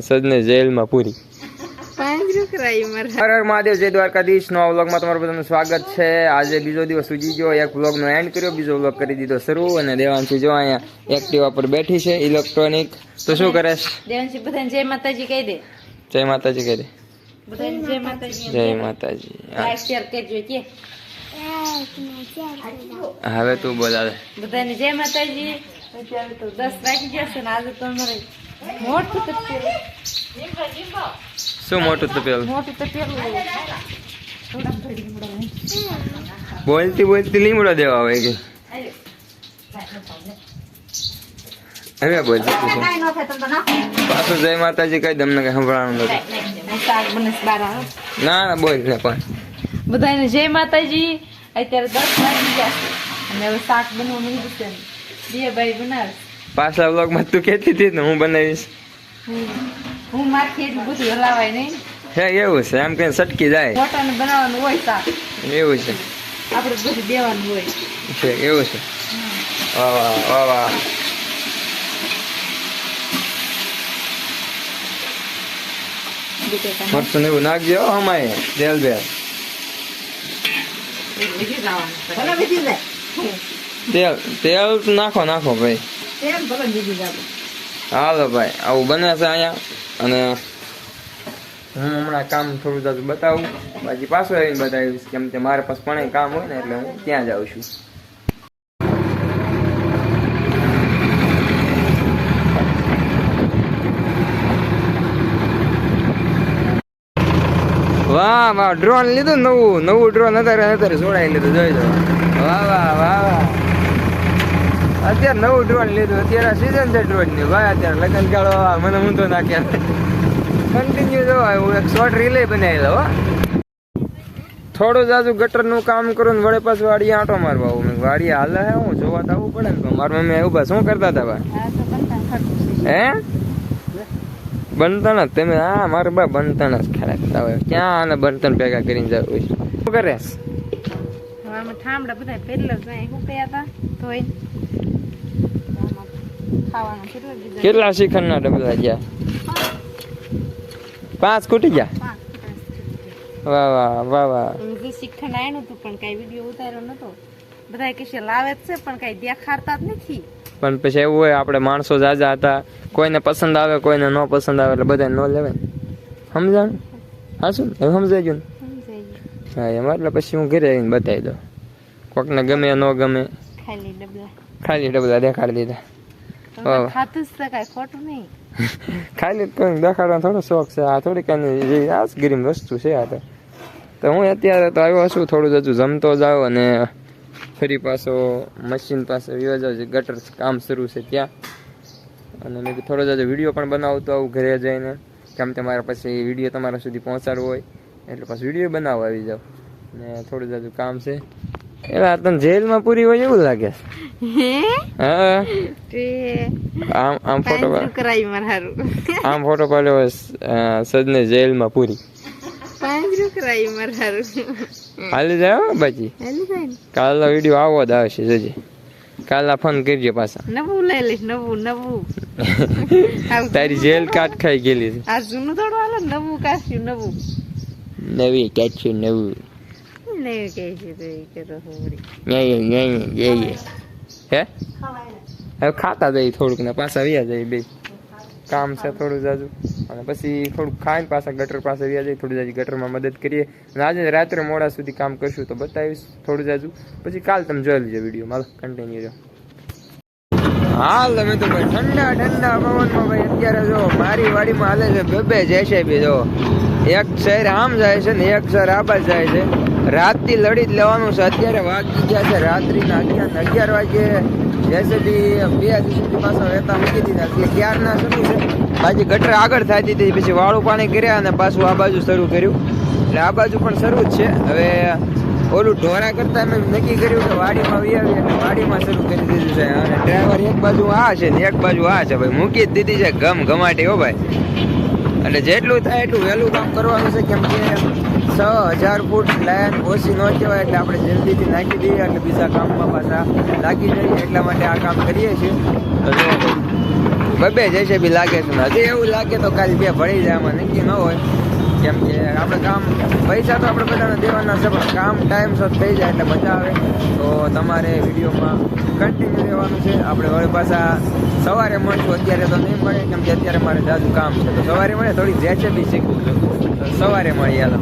સજને જેલમાં પૂરી. પાંજરું કરાયું મારા. હર હર મહાદેવ જય દ્વારકાધીશ. નવા વ્લોગમાં તમારું બધાનું સ્વાગત છે. આજે બીજો દિવસ ઉજી ગયો. એક વ્લોગનો એન્ડ કર્યો. બીજો વ્લોગ કરી દીધો શરૂ. અને દેવાંશી જો અહીંયા એક્ટિવા પર બેઠી છે ઇલેક્ટ્રોનિક તો શું કરે દેવાંશી બધાને જય માતાજી કહી દે. જય માતાજી કહી દે. બધાને જય માતાજી. જય માતાજી. હા. લાઈક શેર કરજો કે. હવે તું બોલાવે. બધાને જય માતાજી. અત્યારે તો દસ વાગી જશે ને આજે તો અમારે મોટું તો શું મોટું તો મોટું તો પેલું થોડા થોડી હમણાં. બોલતી બોલતી લીમડો દેવા હોય કે હવે બોલ. પાછું જય માતાજી કઈ તમને કઈ સંભળાવાનું નથી આવે. ના ના બોલ ને પણ બધાને જય માતાજી અત્યારે દસ વાગી ગયા છે અને હવે શાક બનવાનું છે બે ભાઈ બનાવે. પાછલા વ્લોગમાં તું કહેતી હતી ને હું બનાવીશ. હું મારથી એટલું બધું હલાવાય નહીં. હે એવું છે. એમ કઈ સટકી જાય. મોટાને બનાવવાનું હોય એવું છે. આપણે બધું દેવાનું હોય. છે એવું છે. વાહ વાહ વાહ એવું નાખજો અમાય તેલ બેલ તેલ તેલ તો નાખો નાખો ભાઈ. હાલો ભાઈ આવું બને છે અહીંયા. અને હું હમણાં કામ થોડું જાજુ બતાવું. બાકી પાછું આવીને બતાવીશ કેમ કે મારે પાસે પણ કામ હોય ને એટલે હું ત્યાં જાઉં છું. વાહ વાહ ડ્રોન લીધું નવું. નવું ડ્રોન અત્યારે અત્યારે જોડાઈ લીધું જોઈ દો વાહ વાહ વાહ વાહ. અત્યારે નવું ડ્રોન લીધું. અત્યારે સીઝન છે ડ્રોનની. ભાઈ અત્યારે લગ્ન ગાળો મને ઊંધો નાખ્યા કન્ટિન્યુ જો હું એક શોર્ટ રિલે બનાવી લઉં હો. થોડું જાજુ ગટરનું કામ કરું ને વળે પાછું વાડી આંટો મારવા આવું. મેં વાડી હાલે હે હું જોવા તો આવવું પડે ને. મારા મમ્મી ઊભા શું કરતા હતા ભાઈ? હે? બનતણ જ. તમે હા મારે બા બનતણ જ ખેલાતા હોય. ક્યાં આને બનતણ ભેગા કરીને જવું શું કરે? ઠામડા બધા પહેલા જાય શું કયા હતા ધોઈ કેટલું શિખરના ડબલા ગયા? પાંચ ખૂટી ગયા. વાહ વાહ વાહ વાહ. શીખણ આયનું હતું પણ કઈ વીડિયો ઉતાર્યો નતો. બધા કે છે લાવે જ છે પણ કઈ દેખાડતા જ નથી. પણ પછી એવું હોય આપણે માણસો જાજા હતા કોઈને પસંદ આવે કોઈને ન પસંદ આવે એટલે બધાને ન લેવાય. સમજાણ? હા શું એવું સમજાઈ ગયું. હા એમાં. એટલે પછી હું ઘરે આવીને બતાવી દઉં. કોકને ગમે ન ગમે. ખાલી ડબલા. ખાલી ડબલા દેખાડી દીધા. ખાતું જ કાંઈ ખોટું નહીં. ખાલી કોઈ દેખાડવાનો થોડો શોખ છે. આ થોડીક જે આસગીરી વસ્તુ છે આ તો. તો હું અત્યારે તો આવ્યો છું થોડું હજુ જમતો જાઉં અને ફરી પાછો મશીન પાસે વ્યો જાઉં જે ગટર કામ શરૂ છે ત્યાં. અને મેં થોડો જ વીડિયો પણ બનાવતો આવું ઘરે જઈને. કેમ કે મારે પછી વીડિયો તમારા સુધી પહોંચાડવો હોય. એટલે પછી વીડિયો બનાવવા આવી જાઉં. ને થોડું જાજુ કામ છે. એલા તને જેલમાં પૂરી હોય એવું લાગે? હે? હા. તે આમ આમ ફોટો કરાયું મારે હારું. આમ ફોટો પાડ્યો સજને જેલમાં પૂરી. પાંજરું કરાઈ મારે હારું. હાલી જાય બાજી. હાલી જાય કાલનો વીડિયો આવો જ આવશે જોજે. કાલના ફોન કરજો પાછા. નવું લઈ લઈશ નવું નવું. તારી જેલ કાટ ખાઈ ગયેલી આ જૂનું થોડું હાલ નવું કાશ્યું નવું. નવી કેચ્યું નવું. નહીં કહે છે તો એ ન્યાય ન્યાય હે? હવે ખાતા જઈએ થોડુંક ને પાછા વ્યા જઈએ બે. કામ છે થોડું જાજુ. અને પછી થોડુંક ખાઈને પાછા ગટર પાસે વ્યા જઈએ, થોડી જાજી ગટરમાં મદદ કરીએ. અને આજે રાત્રે મોડા સુધી કામ કરશું તો બતાવીશ થોડું જાજુ. પછી કાલ તમે જોઈ લેજો વીડિયો મારો કન્ટિન્યુ જો હાલ તમે તો ભાઈ ઠંડા ઠંડા પવનમાં ભાઈ અત્યારે જો મારી વાડીમાં હાલે છે, બે બે બી જો. એક શહેર આમ જાય છે ને એક શહેર આ જાય છે. રાતથી લડી જ લેવાનું છે. અત્યારે વાગી ગયા છે રાત્રિના અગિયાર અગિયાર વાગે. જેસીબી બે જેસીબી પાછા વહેતા મૂકી દીધા એટલે ક્યારના શરૂ છે. પાછી ગટર આગળ થતી હતી પછી વાળું પાણી કર્યા અને પાછું આ બાજુ શરૂ કર્યું. એટલે આ બાજુ પણ શરૂ જ છે. હવે ઓલું ઢોરા કરતા મેં નક્કી કર્યું કે વાડીમાં આવી અને વાડીમાં શરૂ કરી દીધું છે. અને ડ્રાઈવર એક બાજુ આ છે ને એક બાજુ આ છે. ભાઈ મૂકી જ દીધી છે. ગમ ગમાટી હો ભાઈ. એટલે જેટલું થાય એટલું વહેલું કામ કરવાનું છે કેમ કે છ હજાર ફૂટ લાઈન ઓછી ન કહેવાય એટલે આપણે જલ્દીથી નાખી દઈએ એટલે બીજા કામમાં પાછા લાગી જઈએ એટલા માટે આ કામ કરીએ છીએ. જો, બબે જેસીબી લાગે છે. હજી એવું લાગે તો કાલે બે ભળી જાય, આમાં નક્કી ન હોય. કેમ કે આપણે કામ, પૈસા તો આપણે બધાને દેવાના છે, પણ કામ ટાઈમસર થઈ જાય એટલે મજા આવે તો તમારે વિડીયોમાં કન્ટિન્યુ રહેવાનું છે. આપણે વળી પાછા સવારે મળશું. અત્યારે તો નહીં મળે, કેમ કે અત્યારે મારે જાજુ કામ છે. તો સવારે મળે, થોડી બી શીખવું. છું સવારે મળીએ હાલો.